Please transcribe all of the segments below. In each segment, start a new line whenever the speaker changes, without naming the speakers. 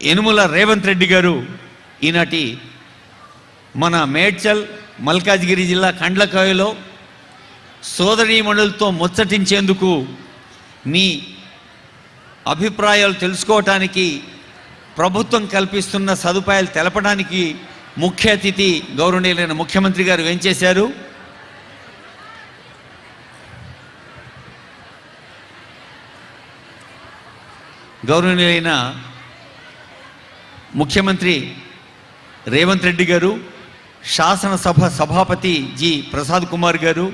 యనుమల రేవంత్ రెడ్డి గారు ఈనాటి మన మేడ్చల్ మల్కాజ్గిరి జిల్లా కండ్లకాయలో సోదరీమణులతో ముచ్చటించేందుకు మీ అభిప్రాయాలు తెలుసుకోవటానికి ప్రభుత్వం కల్పిస్తున్న సదుపాయాలు తెలపడానికి ముఖ్య అతిథి గౌరవనీయులైన ముఖ్యమంత్రి గారు వేంచేశారు గౌరవనీయులైన ముఖ్యమంత్రి రేవంత్ రెడ్డి గారు శాసనసభ సభాపతి జి ప్రసాద్ కుమార్ గారు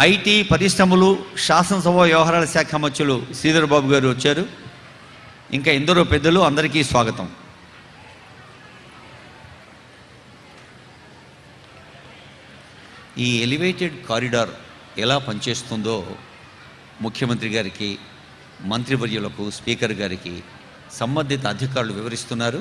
ఐటీ పరిశ్రమలు శాసనసభ వ్యవహారాల శాఖ మంత్రులు శ్రీధర్ బాబు గారు వచ్చారు. ఇంకా ఎందరో పెద్దలు అందరికీ స్వాగతం. ఈ ఎలివేటెడ్ కారిడార్ ఎలా పనిచేస్తుందో ముఖ్యమంత్రి గారికి మంత్రివర్యులకు స్పీకర్ గారికి సంబంధిత అధికారులు వివరిస్తున్నారు.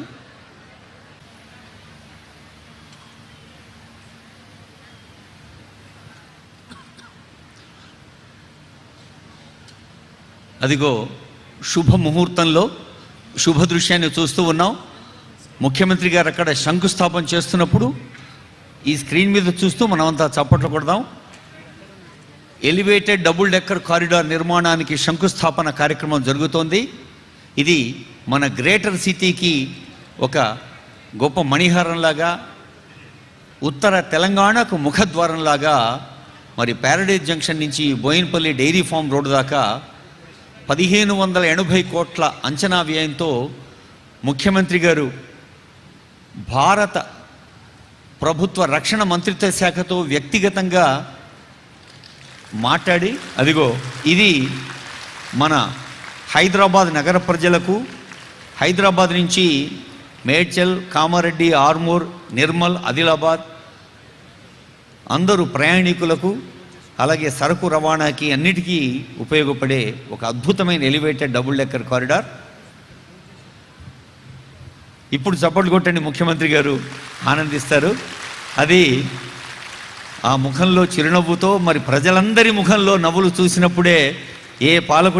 అదిగో శుభ ముహూర్తంలో శుభ దృశ్యాన్ని చూస్తూ ఉన్నాం. ముఖ్యమంత్రి గారు అక్కడ శంకుస్థాపన చేస్తున్నప్పుడు ఈ స్క్రీన్ మీద చూస్తూ మనమంతా చప్పట్లు కొడదాం. ఎలివేటెడ్ డబుల్ డెక్కర్ కారిడార్ నిర్మాణానికి శంకుస్థాపన కార్యక్రమం జరుగుతోంది. ఇది మన గ్రేటర్ సిటీకి ఒక గొప్ప మణిహారంలాగా ఉత్తర తెలంగాణకు ముఖద్వారంలాగా మరి ప్యారడైజ్ జంక్షన్ నుంచి బోయిన్పల్లి డైరీ ఫామ్ రోడ్డు దాకా పదిహేను వందల ఎనభై కోట్ల అంచనా వ్యయంతో ముఖ్యమంత్రి గారు భారత ప్రభుత్వ రక్షణ మంత్రిత్వ శాఖతో వ్యక్తిగతంగా మాట్లాడి అదిగో ఇది మన హైదరాబాద్ నగర ప్రజలకు హైదరాబాద్ నుంచి మేడ్చల్ కామారెడ్డి ఆర్మూర్ నిర్మల్ ఆదిలాబాద్ అందరూ ప్రయాణికులకు అలాగే సరుకు రవాణాకి అన్నిటికీ ఉపయోగపడే ఒక అద్భుతమైన ఎలివేటెడ్ డబుల్ డెక్కర్ కారిడార్ ఇప్పుడు చప్పట్లు కొట్టండి ముఖ్యమంత్రి గారు ఆనందిస్తారు. అది ఆ ముఖంలో చిరునవ్వుతో మరి ప్రజలందరి ముఖంలో నవ్వులు చూసినప్పుడే ఏ పాలకుడి